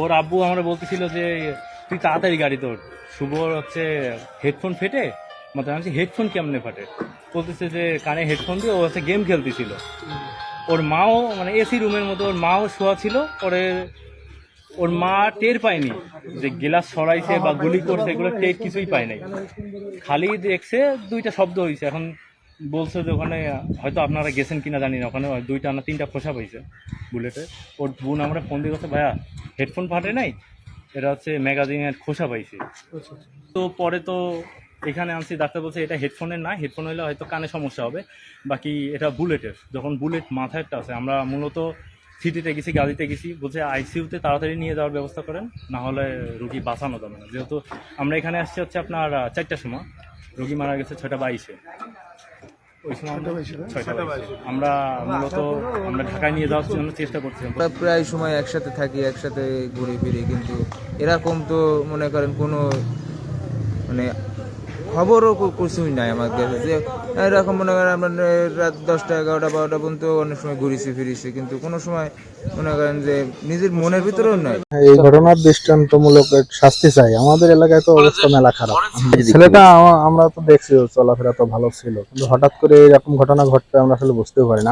ওর আব্বু আমরা বলতেছিল যে, তুই তাড়াতাড়ি গাড়ি তোর শুভর হচ্ছে হেডফোন ফেটে মানে আমি হেডফোন কেমনে ফাটে। বলতেছে যে, কানে হেডফোন দিয়ে ও হচ্ছে গেম খেলতেছিল। ওর মাও মানে এসি রুমের মতো, ওর মাও শোয়া ছিল, পরে ওর মা টের পায়নি যে গিলাস সরাইছে বা গুলি করছে, এগুলো টের কিছুই পায় নাই। খালি দেখছে দুইটা শব্দ হয়েছে এখন বলছে যে, ওখানে হয়তো আপনারা গেছেন কিনা জানি না, ওখানে দুইটা না তিনটা খোসা পাইছে বুলেটে। ওর বোন আমরা ফোন দিয়ে বলছে, ভাইয়া হেডফোন ফাটে নাই এটা হচ্ছে ম্যাগাজিনের খোসা পাইছি। তো পরে তো এখানে আনছি ডাক্তার বলছে এটা হেডফোনের না হেডফোন হলে হয়তো কানে সমস্যা হবে বাকি এটা বুলেটের যখন বুলেট মাথায়টা আছে আমরা মূলত সিটিতে গেছি গাড়িতে গেছি বলছে আইসিইউতে তাড়াতাড়ি নিয়ে যাওয়ার ব্যবস্থা করেন না হলে রুগী বাঁচানো যাবে না। যেহেতু আমরা এখানে আসছি হচ্ছে আপনার চারটার সময় রুগী মারা গেছে ছয়টা বাইশে। ওই সময় আমরা ছয়টা বাইশে আমরা মূলত আমরা ঢাকায় নিয়ে যাওয়ার জন্য চেষ্টা করছিলাম। আমরা প্রায় সময় একসাথে থাকি একসাথে ঘুরে ফিরি কিন্তু এরকম তো মনে করেন কোনো মানে খবরও কিছুই নাই আমার কাছে যে, এরকম মনে করেন আমরা রাত দশটা, এগারোটা, বারোটা পর্যন্ত অনেক সময় ঘুরেছি, ফিরেছি, কিন্তু কোনো সময় মনে করেন যে নিজের মনের ভিতরেও নয় এই ঘটনার দৃষ্টান্তমূলক শাস্তি চাই। আমাদের এলাকায় তো অবস্থা মেলা খারাপ। ছেলেটা আমরা তো দেখছি চলাফেরা তো ভালো ছিল। কিন্তু হঠাৎ করে এরকম ঘটনা ঘটতে আমরা আসলে বুঝতেও পারি না।